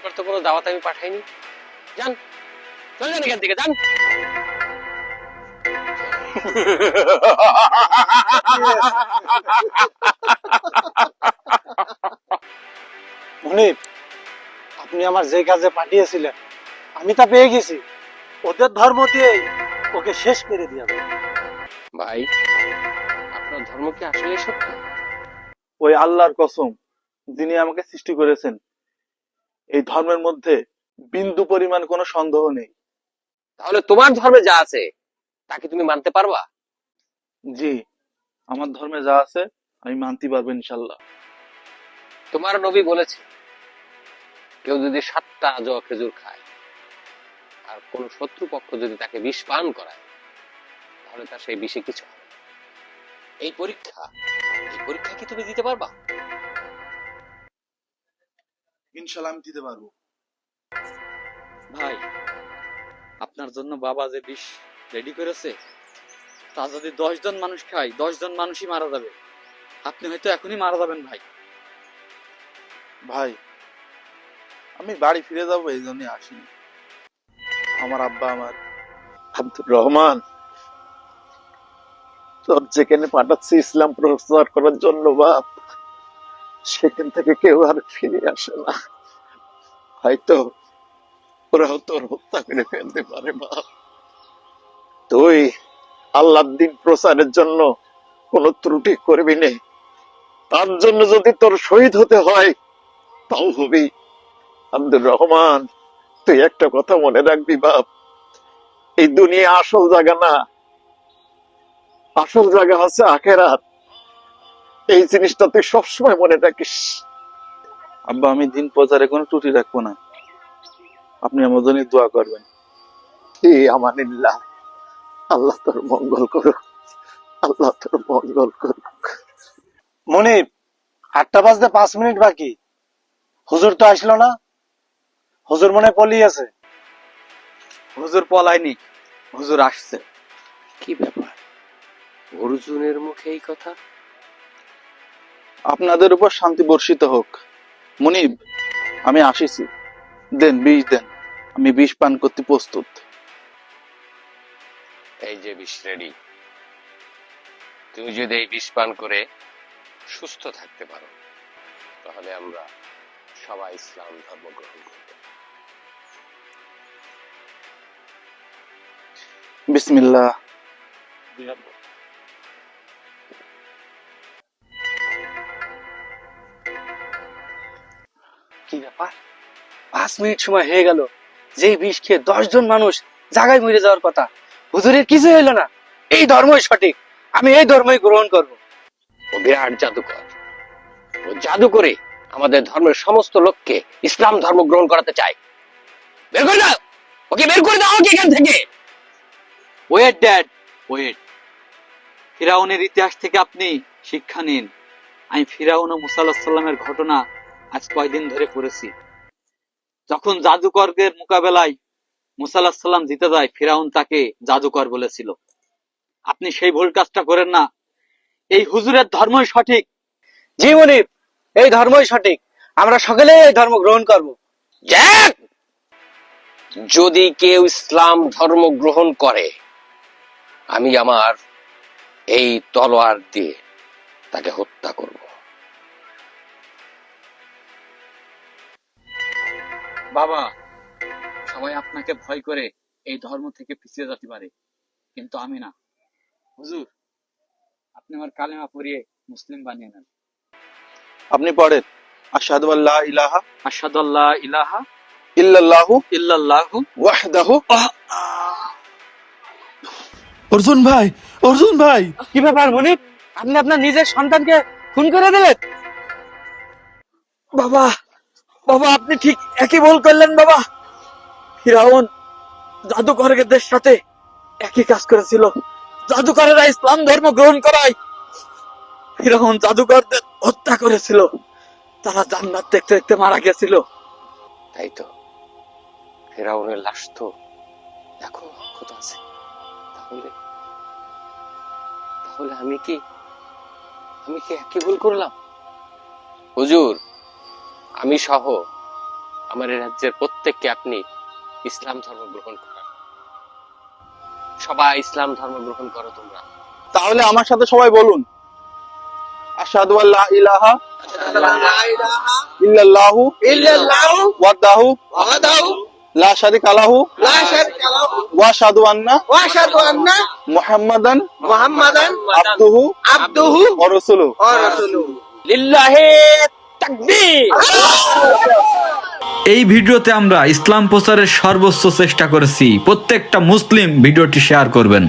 আপনার তো কোনো দাওয়াত আমি পাঠাইনি। যান চলে যান এখান থেকে যান। মনির আপনি আমার যে কাজে পাঠিয়েছিলেন আমি তা পেয়ে গেছি। ওদের ধর্ম দিয়ে ওকে শেষ করে দিয়ে ভাই আপনার ধর্ম কি আসলে সত্য? ওই আল্লাহর কসম যিনি আমাকে সৃষ্টি করেছেন এই ধর্মের মধ্যে বিন্দু পরিমাণ কোনো সন্দেহ নেই। তাহলে তোমার ধর্মে যা আছে তাকে তুমি মানতে পারবা? জি আমার ধর্মে যা আছে আমি মানতে পারব ইনশাল্লাহ তোমার নবী বলেছে কেউ যদি সাতটা আজোয়া খেজুর খায় আর কোন শত্রু পক্ষ যদি তাকে বিষ পান করায় তাহলে তার সেই বিষে কিছু হবে এই পরীক্ষা এই পরীক্ষা কি তুমি দিতে পারবা? ইনশাল্লাহ আমি দিতে পারব। ভাই আপনার জন্য বাবা যে বিষ রেডি করেছে তা যদি জন মানুষ খায় দশ জন মানুষই মারা যাবে। আপনি হয়তো এখনই মারা যাবেন ভাই। ভাই আমি বাড়ি ফিরে যাব এই জন্য আসিনি। আমার আব্বা আমার আব্দুর রহমান তোর যেখানে পাঠাচ্ছি ইসলাম প্রচার করার জন্য বাপ। সেখান থেকে কেউ আর ফিরে আসে না। হয়তো ওরাও তোর হত্যা করে ফেলতে পারে বাপ তুই আল্লাহ দিন প্রচারের জন্য কোন ত্রুটি করবি নে। তার জন্য যদি তোর শহীদ হতে হয়, তাও হবি আব্দুর রহমান, তুই একটা কথা মনে রাখবি বাপ। এই দুনিয়া আসল জায়গা না। আসল জায়গা হচ্ছে আখেরাত। এই জিনিসটা তুই সবসময় মনে রাখিস। আব্বা আমি দিন প্রচারে কোনো ত্রুটি রাখব না। আপনি আমার জন্য দোয়া করবেন। হে আমানিল্লাহ আল্লাহ তোর মঙ্গল করুক। আল্লাহ তোর মঙ্গল করুক। মনির আটটা বাজতে পাঁচ মিনিট বাকি। হুজুর তো আসলো না। হুজুর মনে হয় পলিয়েছে হুজুর পলায়নি হুজুর আসছে। কি ব্যাপার? অর্জুনের মুখে এই কথা? আপনাদের উপর শান্তি বর্ষিত হোক। মুনিব আমি আসিছি। দেন বিষ দেন। আমি বিষ পান করতে প্রস্তুত। এই যে বিষ রেডি। তুমি যদি এই বিষ পান করে সুস্থ থাকতে পারো তাহলে আমরা সবাই ইসলাম ধর্ম গ্রহণ করব। বিসমিল্লাহ। কি ব্যাপার? পাঁচ মিনিট সময় হয়ে গেল। যেই বিষ খেয়ে দশ জন মানুষ জায়গায় মরে যাওয়ার কথা, হুজুরের কিছু হইল না। এই ধর্মই সঠিক। আমি এই ধর্মই গ্রহণ করব। ও বিরাট জাদুকর। ও জাদু করে আমাদের ধর্মের সমস্ত লোককে ইসলাম ধর্ম গ্রহণ করাতে চায়। বের করে দাও! ওকে বের করে দাও ওকে এখান থেকে! ওয়েট ড্যাড ওয়েট ফিরাউনের ইতিহাস থেকে আপনি শিক্ষা নিন। আমি ফিরাউন ও মুসাল্লাহ সাল্লামের ঘটনা আজ কয়দিন ধরে পড়েছি। যখন জাদুকরদের মোকাবেলায় মুসাল্লাহ সাল্লাম জিতে যায় ফিরাউন তাকে জাদুকর বলেছিল। আপনি সেই ভুল কাজটা করেন না। এই হুজুরের ধর্মই সঠিক। জি মনির এই ধর্মই সঠিক। আমরা সকলে এই ধর্ম গ্রহণ করব! যদি কেউ ইসলাম ধর্ম গ্রহণ করে আমি আমার এই তলোয়ার দিয়ে তাকে হত্যা করব। বাবা সবাই আপনাকে ভয় করে এই ধর্ম থেকে পিছিয়ে যেতে পারে কিন্তু আমি না। হুজুর আপনি আমার কালেমা পড়িয়ে মুসলিম বানিয়ে নেন। আপনি পড়েন আশহাদু আল্লাহ ইলাহা আশহাদু আল্লাহ ইলাহা ইল্লাল্লাহু ইল্লাল্লাহু ওয়াহদাহু অর্জুন ভাই অর্জুন ভাই। কি ব্যাপার মনির আপনি আপনার নিজের সন্তানকে খুন করে দিলেন? বাবা বাবা আপনি ঠিক একই ভুল করলেন বাবা। ফিরাউন জাদুকরদের সাথে একই কাজ করেছিল। জাদুকরেরা ইসলাম ধর্ম গ্রহণ করায় ফিরাউন জাদুকরদের হত্যা করেছিল। তারা জান্নাত দেখতে দেখতে মারা গেছিল। তাই তো। ফেরাউনের লাশ তো এখন অক্ষত আছে। তাহলে তাহলে আমি কি আমি কি একই ভুল করলাম? হুজুর আমি সহ আমার রাজ্যের প্রত্যেককে আপনি ইসলাম ধর্ম গ্রহণ করান। সবাই ইসলাম ধর্ম গ্রহণ করো তোমরা। তাহলে আমার সাথে সবাই বলুন। আশহাদু আল্লা ইলাহা ইল্লাল্লাহু ওয়াহদাহু লা শারিকা লাহু ওয়া আশহাদু আন্না মুহাম্মাদান আবদুহু ওয়া রাসূলুহু। এই ভিডিওতে আমরা ইসলাম প্রচারের সর্বোচ্চ চেষ্টা করেছি। প্রত্যেকটা মুসলিম ভিডিওটি শেয়ার করবেন।